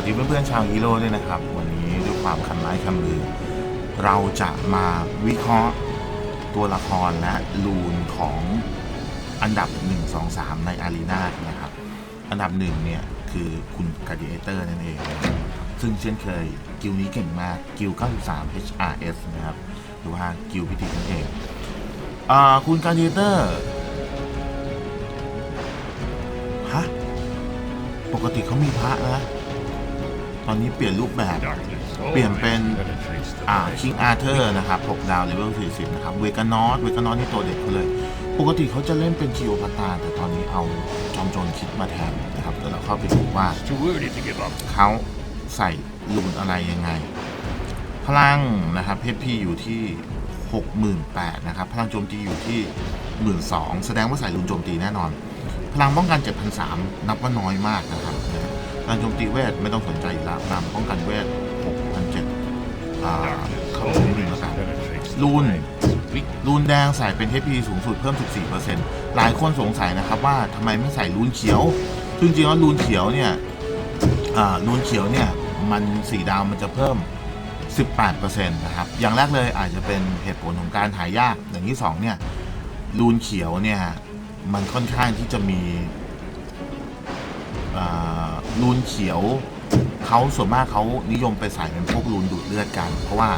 วัสดีเพื่อนๆชาวฮีโร่ด้วยนะครับ วันนี้ด้วยความคันไม้คันมือ เราจะมาวิเคราะห์ตัวละครและลูนของอันดับ 1 2 3 ในอารีนานะครับ อันดับหนึ่งเนี่ยคือคุณกาดิเอเตอร์นั่นเอง ซึ่งเช่นเคยกิลนี้เก่งมากกิล93 HRS นะครับ หรือว่ากิลพิธีนั่นเองอคุณกาดิเอเตอร์ฮะปกติเขามีพระนะ ตอนนี้เปลี่ยนรูปแบบ เปลี่ยนเป็นอ่าคิงอาร์เธอร์นะครับ6ดาวเลเวล40 นะครับ เวกานอสเวกานอสนี่ตัวเด็กเขาเลย ปกติเขาจะเล่นเป็นคิโอพัตตาแต่ตอนนี้เอาจอมโจรคิดมาแทนนะครับเดี๋ยวเราเข้าไปดูว่า It's too early to give up. เขาใส่ลูนอะไรยังไง พลังนะครับเพชรพีอยู่ที่68,000นะครับ พลังโจมตีอยู่ที่ 12,000แสดงว่าใส่ลูนโจมตีแน่นอน พลังป้องกัน7,300นับว่าน้อยมากนะครับ นะพลังโจมตีเวทไม่ต้องสนใจอยู่แล้วพลังป้องกันเวท6,700อ่าเข้าไปนิดนึงแล้วกันลูนรูนแดงใส่เป็น HP สูงสุดเพิ่ม 14%หลายคนสงสัยนะครับว่าทำไมไม่ใส่รูนเขียวซึ่งจริงๆแล้วรูนเขียวเนี่ยอ่ารูนเขียวเนี่ยมันสีดาวมันจะเพิ่ม 18%นะครับ อย่างแรกเลยอาจจะเป็นเหตุผลของการหายาก อย่างที่สองเนี่ยรูนเขียวเนี่ยมันค่อนข้างที่จะมีอ่า รูนเขียวเขาส่วนมากเขานิยมไปใส่เป็นพวกรูนดูดเลือดกัน เพราะว่า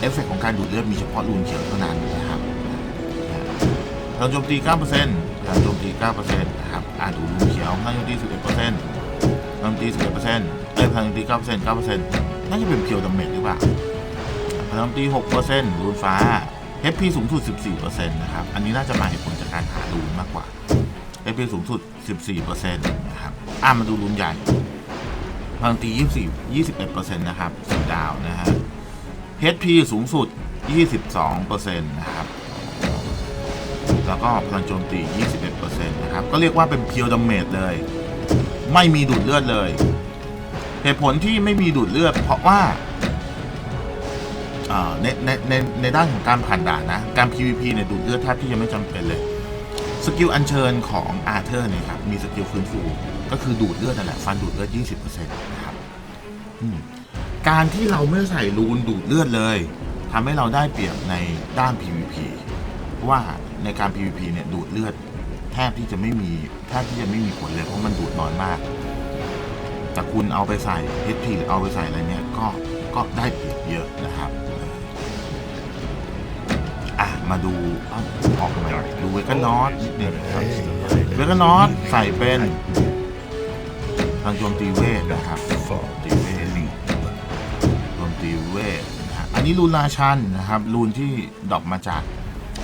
เอฟเฟกต์ของการดูดเลือดมีเฉพาะรูนเขียวเท่านั้นนะครับพลังโจมตี 9%พลังโจมตี 9%นะครับอ่าดูรูนเขียวพลังโจมตี 11%พลังโจมตี 11%เอ้ยพลังโจมตี 9% 9%น่าจะเป็นเพียวดาเมจหรือเปล่าพลังโจมตี 6%รูนฟ้า HP สูงสุด 14%นะครับ อันนี้น่าจะมาเหตุผลจากการหารูนมากกว่า HP สูงสุด 14%นะครับอ่ามาดูรูนใหญ่พังตี 24 21%นะครับสีดาวนะฮะ HP สูงสุด 22%นะครับ แล้วก็พลังโจมตี 21%นะครับ ก็เรียกว่าเป็นเพียวดาเมจเลย ไม่มีดูดเลือดเลย เหตุผลที่ไม่มีดูดเลือด เพราะว่าอ่าในในในในด้านของการผ่านด่านนะ การ PVP เนี่ยดูดเลือดแทบที่จะไม่จำเป็นเลย สกิลอัญเชิญของอาร์เธอร์เนี่ยครับ มีสกิลฟื้นฟูก็คือดูดเลือดนั่นแหละฟันดูดเลือด 20%นะครับการที่เราไม่ใส่รูนดูดเลือดเลยทำให้เราได้เปรียบในด้าน PVP เพราะว่าในการ PVP เนี่ยดูดเลือด แทบที่จะไม่มีแทบที่จะไม่มีผลเลยเพราะมันดูดน้อยมาก แต่คุณเอาไปใส่ HP หรือเอาไปใส่อะไรเนี่ยก็ก็ได้เปรียบเยอะนะครับ มาดูเอ้าออกมาดูเวกันนอตนิดนึงครับเวกันนอตใส่เป็นทางโจมตีเวทนะครับโจมตีเวทโจมตีเวทนะฮะอันนี้รูนราชันนะครับรูนที่ดรอปมาจาก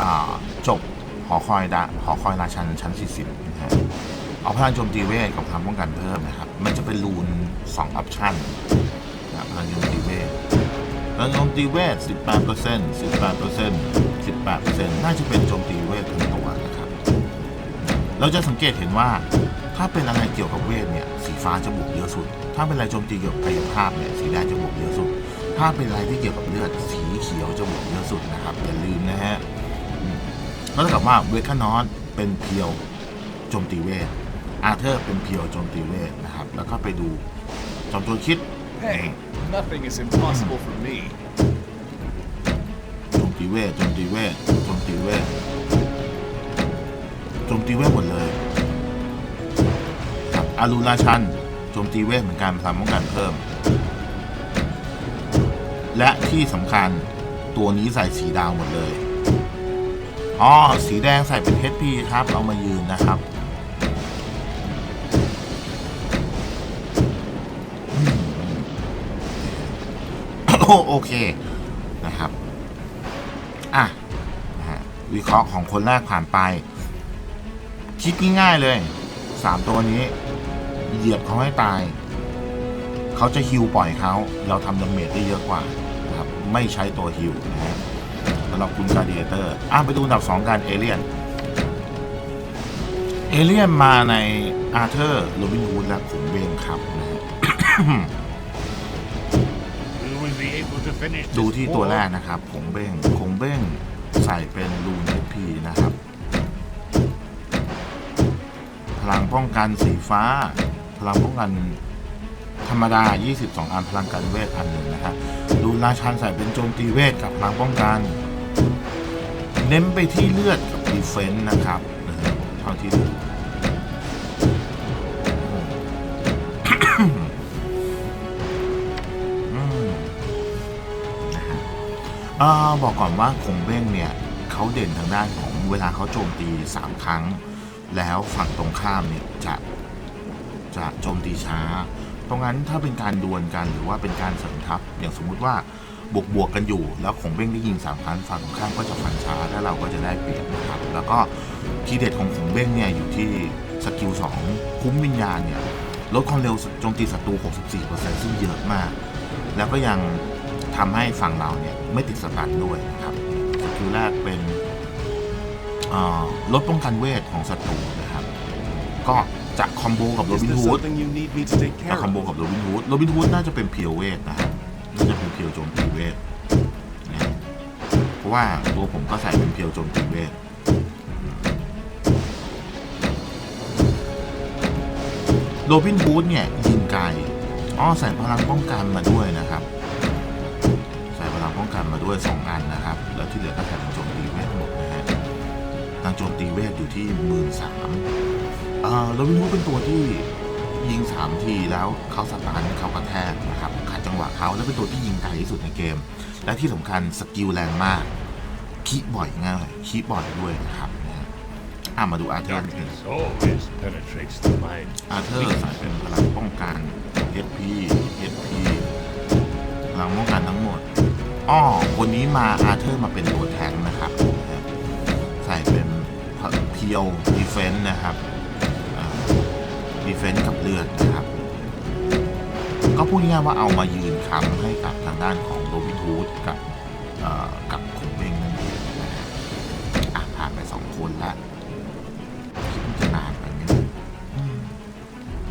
อ่าจบหอคอยดาหอคอยราชันชั้น 40นะฮะเอาพลังโจมตีเวทกับพลังป้องกันเพิ่มนะครับ มันจะเป็นรูน2ออปชั่นนะพลังโจมตีเวทพลังโจมตีเวท 18% 18% 18%น่าจะเป็นโจมตีเวททั้งตัวนะครับ เราจะสังเกตเห็นว่า ถ้าเป็นอะไรเกี่ยวกับเวทเนี่ยสีฟ้าจะบวกเยอะสุด ถ้าเป็นอะไรโจมตีเกี่ยวกับกายภาพเนี่ยสีแดงจะบวกเยอะสุด ถ้าเป็นอะไรที่เกี่ยวกับเลือดสีเขียวจะบวกเยอะสุดนะครับอย่าลืมนะฮะอืมก็เท่ากับว่าเวคานอสเป็นเพียวโจมตีเวทอาร์เธอร์เป็นเพียวโจมตีเวทนะครับ แล้วก็ไปดูจอมโจรคิด Hey, nothing is impossible for me. โจมตีเวทโจมตีเวทโจมตีเวทโจมตีเวทหมดเลยครับอารูราชันโจมตีเวทเหมือนกันพลังป้องกันเพิ่ม และที่สำคัญตัวนี้ใส่สีดาวหมดเลยอ๋อสีแดงใส่เป็น HP ครับเอามายืนนะครับโอเค วิเคราะห์ของคนแรกผ่านไป คิดง่ายๆเลยสามตัวนี้ เหยียบเขาให้ตาย เขาจะฮิวปล่อยเขาเราทำดาเมจได้เยอะกว่านะครับไม่ใช้ตัวฮิวนะฮะสำหรับคุณกาเดียเตอร์อะไปดูอันดับสองกันเอเลียนเอเลียนมาในอาร์เธอร์โรบินฮูดและผมเบงครับนะฮะ We will be able to finish ดู this ที่ตัว war. แรกนะครับผงเบ้งผง กันสีฟ้า พลังป้องกันธรรมดา 22 อันพลังการเวทพันหนึ่งนะครับดูราชันใส่เป็นโจมตีเวทกับพลังป้องกัน เน้นไปที่เลือดกับดีเฟนส์นะครับเท่าที่ดูอืมนะฮะเอ่อบอกก่อนว่าคงเบ้งเนี่ยเขาเด่นทางด้านของเวลาเขาโจมตี 3 ครั้ง แล้วฝั่งตรงข้ามเนี่ยจะจะโจมตีช้า ตรงนั้นถ้าเป็นการดวลกันหรือว่าเป็นการเสริมทัพ อย่างสมมุติว่าบวกบวกกันอยู่ แล้วคงเบ้งได้ยิงสามครั้งฝั่งตรงข้ามก็จะฟันช้าแล้วเราก็จะได้เปรียบนะครับ แล้วก็ทีเด็ดของคงเบ้งเนี่ยอยู่ที่สกิล2คุ้มวิญญาณเนี่ยลดความเร็วโจมตีศัตรู 64%ซึ่งเยอะมาก แล้วก็ยังทำให้ฝั่งเราเนี่ยไม่ติดสตันด้วยนะครับสกิลแรกเป็นลดป้องกันเวท ของศัตรูนะครับก็จะคอมโบกับโร Is บิน there ฮูด something you need me to take จะ care คอม of? โบกับโรบินฮูดโรบินฮูดน่าจะเป็นเพียวเวทนะครับน่าจะเป็นเพียวโจมตีเวทนะเพราะว่าตัวผมก็ใส่เป็นเพียวโจมตีเวทโรบินฮูดเนี่ยยิงไกลอ๋อใส่พลังป้องกันมาด้วยนะครับ ใส่พลังป้องกันมาด้วย 2 อันนะครับ แล้วที่เหลือก็ใส่เป็นโจ ทางโจมตีเวทอยู่ที่หมื่นสามโรบินฮูเป็นตัวที่ยิง 3 ทีแล้วเขาสตาร์ทเขากระแทกนะครับขัดจังหวะเขาแล้วเป็นตัวที่ยิงไกลที่สุดในเกม และที่สำคัญสกิลแรงมากคีบ่อยง่ายคีบ่อยด้วยนะครับนะอะมาดูอาร์เธอร์นิดนึงอาเธอร์ใส่เป็นพลังป้องกัน HP HP พลังป้องกันทั้งหมดอ้อคนนี้มาอาเธอร์มาเป็นตัวแทงนะครับ เพียวดีเฟนต์นะครับดีเฟนต์กับเลือดนะครับ ก็พูดง่ายๆว่าเอามายืนค้ำให้กับทางด้านของโรบินฮูดกับกับคงเบงนั่นเองอะผ่านไปสองคนละคิดจะนานไปไหม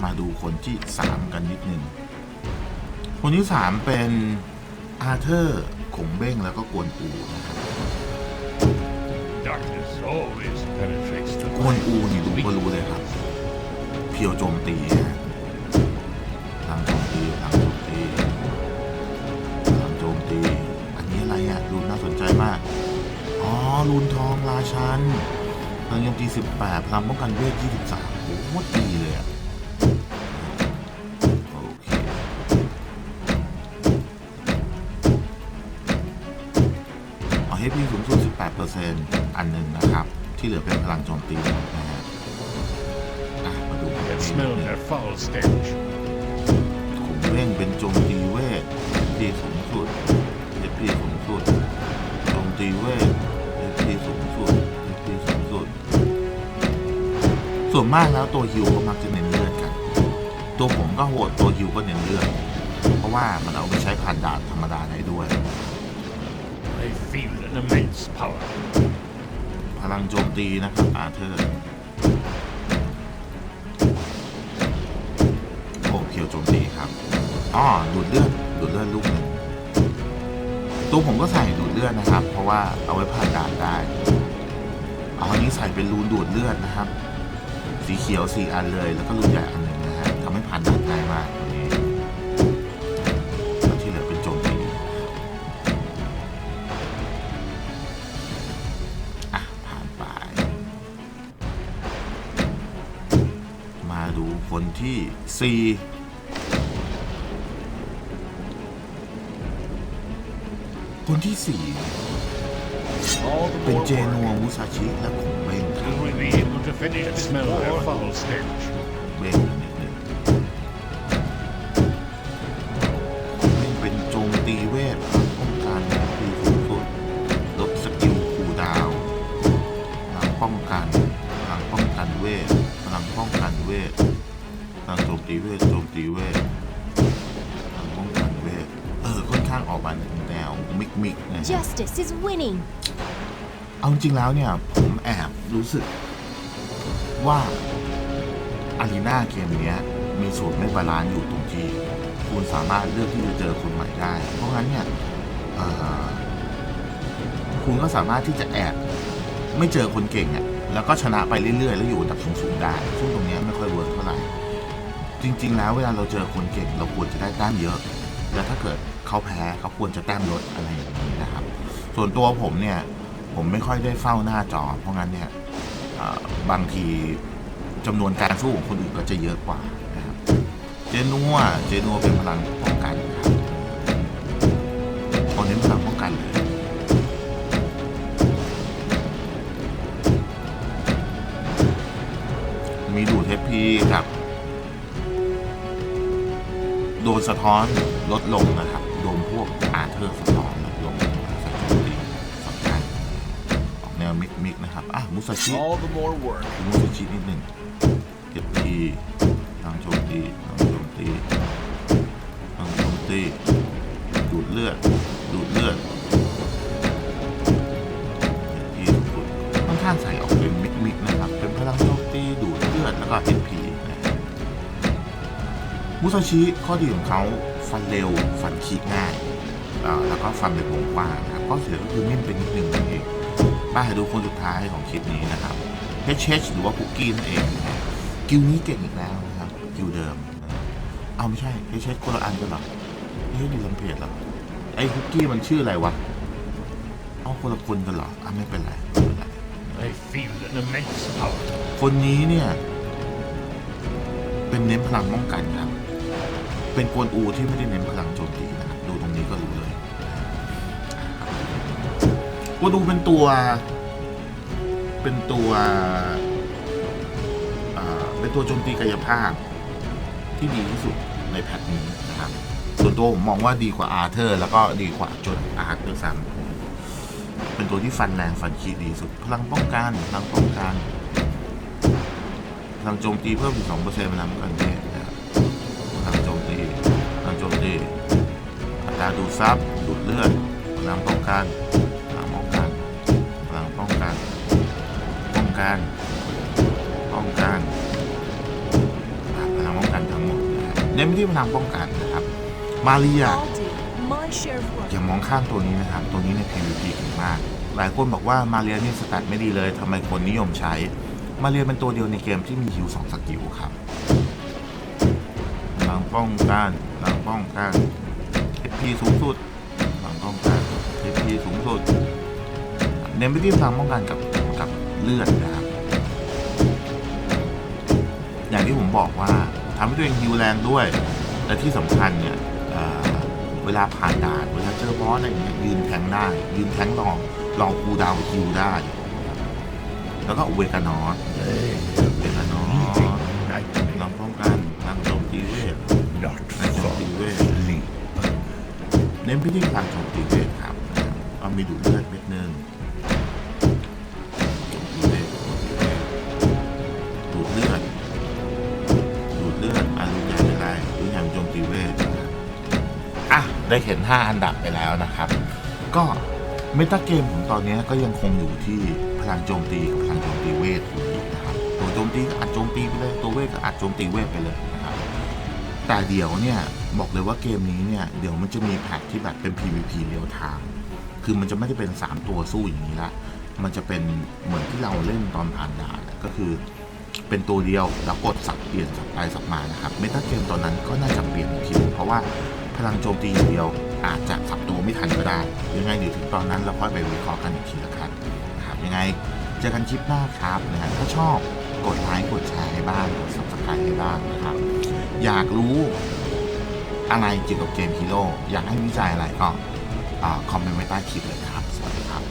มาดูคนที่สามกันนิดนึงคนที่สามเป็นอาเธอร์ขงเบ้งแล้วก็กวนอูนะครับ กวน mind. อูนี่ดูก็รู้เลยครับ เพียวโจมตีฮะทางโจมตีทางโจมตีทางโจมตี อันนี้อะไรอะรูนน่าสนใจมาก อ๋อรูนทองราชันพลังโจมตี 18พลังป้องกันเวท23โอ้โหดีเลยอะ 18%อันหนึ่งนะครับ ที่เหลือเป็นพลังโจมตีนะฮะอะมาดู I can smell their foul stench. ขุมเร่งเป็นโจมตีเวทพีสูงสุดเอพีสูงสุดโจมตีเวทเอพีสูงสุดเอพีสูงสุด ส่วนมากแล้วตัวฮิวก็มักจะเน้นเลือดกัน ตัวผมก็โหดตัวฮิวก็เน้นเลือดเพราะว่ามันเอาไปใช้ผ่านด่านธรรมดาได้ด้วย I feel an immense power. พลังโจมตีนะครับอาเธอร์โอ้เพียวโจมตีครับอ๋อดูดเลือดดูดเลือดลูกหนึ่งตัวผมก็ใส่ดูดเลือดนะครับ เพราะว่าเอาไว้ผ่านด่านได้เอาอันนี้ใส่เป็นรูนดูดเลือดนะครับ สีเขียวสี่อันเลย แล้วก็รูนใหญ่อันหนึ่งนะฮะทำให้ผ่านด่านง่ายมาก คนที่สี่คนที่สี่ All the เป็น more เจ work. นัวมุซาชิและขงเบ้งครับ Will we be able to finish the smell their foul stench? Justice is winning. เอาจริงแล้วเนี่ย ผมแอบรู้สึกว่าอารีนาเกมเนี้ย มีสูตรไม่บาลานซ์อยู่ตรงที่ คุณสามารถเลือกที่จะเจอคนใหม่ได้ เพราะงั้นเนี่ยเอ่อคุณก็สามารถที่จะแอบไม่เจอคนเก่งอะ่ะแล้วก็ชนะไปเรื่อยๆ แล้วอยู่อันดับสูงๆได้ซึ่งตรงเนี้ยไม่ค่อยเวิร์กเท่าไหร่ จริง ๆ แล้วเวลาเราเจอคนเก่ง เราควรจะได้แต้มเยอะ แล้วถ้าเกิดเขาแพ้เขาควรจะแต้มลดอะไรอย่างนี้นะ ส่วนตัวผมเนี่ย ผมไม่ค่อยได้เฝ้าหน้าจอ เพราะงั้นเนี่ยบางทีจำนวนการสู้ของคนอื่นก็จะเยอะกว่านะครับ เจนัวเจนัวเป็นพลังป้องกันครับคนเน้นพลังป้องกันเลยมีดูดเทปพีกับ โดนสะท้อนลดลงนะครับ โดนพวกอาเธอร์ มิกมิกนะครับ อะ มุสาชิ All the more work. ดูมุสาชินิดหนึ่งเก็บทีทางโจมตีทางโจมตีทางโจมตีดูดเลือด ดูดเลือดเก็บทีสุดๆค่อนข้างใส่ออกเป็นมิกมิกนะครับ เป็นพลังโจมตีดูดเลือด แล้วก็เอ็นพีนะครับมุซาชิข้อดีของเขาฟันเร็ว ฟันคีง่ายอ่าแล้วก็ฟันเป็นวงกว้างนะครับข้อเสียก็คือนิ่มเป็นนิดนึงนั่นเอง มาให้ดูคนสุดท้ายของคลิปนี้นะครับ HH หรือว่าคุกกี้นั่นเองนะฮะกิวนี้เก่งอีกแล้วนะครับ กิวเดิมนะเอาไม่ใช่ HH คนละอันกันเหรอเฮ้ยดูลำเพจเหรอไอ้คุกกี้มันชื่ออะไรวะเอาคนละคนกันเหรออะไม่เป็นไรไม่เป็นไร I feel an immense power. คนนี้เนี่ย เป็นเน้นพลังป้องกันครับ เป็นกวนอูที่ไม่ได้เน้นพลังโจมตีนะ วนอูเป็นตัว เป็นตัวเป็นตัวโจมตีกายภาพ ที่ดีที่สุดในแพทนี้นะครับ ส่วนตัวผมมองว่าดีกว่าอาร์เธอร์ แล้วก็ดีกว่าจนอาร์ตด้วยซ้ำเป็นตัวที่ฟันแรงฟันคีดดีสุด พลังป้องกันพลังป้องกันพลังโจมตีเพิ่มอีกสองเปอร์เซ็นต์พลังป้องกันเนะครับพลังโจมตีพลังโจมตีอัตราดูดซับดูดเลือดพลังป้องกัน ป้องกันป้องกันอะพลังป้องกันทั้งหมดนะครับเน้นไปที่พลังป้องกันนะครับ มาเรีย I'll do my share of work. อย่ามองข้ามตัวนี้นะครับตัวนี้ใน PVP เก่งมาก หลายคนบอกว่ามาเรียนี่สแตทไม่ดีเลยทำไมคนนิยมใช้ มาเรียเป็นตัวเดียวในเกมที่มีฮิวสองสกิลครับพลังป้องกันพลังป้องกัน HP สูงสุดพลังป้องกัน HP สูงสุด เน้นไปที่พลังป้องกันกับกับ เลือดนะครับ อย่างที่ผมบอกว่าทำให้ตัวเองฮิวแรงด้วย และที่สำคัญเนี่ยเอ่อเวลาผ่านด่านเวลาเจอบอสอะไรอย่างเงี้ยยืนแทงได้ ยืนแทงลองลองคูลดาวน์ฮิวได้ แล้วก็เวกานอส They เวกานอส nightmare. ลองป้องกันพลังโจมตีเวท Not พลังโจม for ตีเวท sleep. เน้นไปที่พลังโจมตีเวทครับเอามีดูดเลือดเม็ดหนึ่ง ได้เห็น 5 อันดับไปแล้วนะครับ ก็เมตาเกมของตอนนี้ก็ยังคงอยู่ที่พลังโจมตีกับพลังโจมตีเวทอยู่ดีนะครับตัวโจมตีก็อัดโจมตีไปเลยตัวเวทก็อัดโจมตีเวทไปเลยนะครับแต่เดี๋ยวเนี่ยบอกเลยว่าเกมนี้เนี่ยเดี๋ยวมันจะมีแพทที่แบบเป็น PVP เรียลไทม์คือมันจะไม่ได้เป็น 3 ตัวสู้อย่างนี้ละมันจะเป็นเหมือนที่เราเล่นตอนผ่านด่านอะก็คือเป็นตัวเดียวแล้วกดสับเปลี่ยนสับไปสับมานะครับเมตาเกมตอนนั้นก็น่าจะเปลี่ยนอีกทีเพราะว่า พลังโจมตีอย่างเดียว อาจจะสับตัวไม่ทันก็ได้ ยังไงเดี๋ยวถึงตอนนั้นเราค่อยไปวิเคราะห์กันอีกทีละกันนะครับยังไงเจอกันคลิปหน้าครับนะฮะถ้าชอบกดไลค์กดแชร์ให้บ้างกดซับสไครต์ให้บ้างนะครับ อยากรู้อะไรเกี่ยวกับเกมฮีโร่อยากให้วิจัยอะไรก็อคอมเมนต์ไว้ใต้คลิปเลยครับ สวัสดีครับ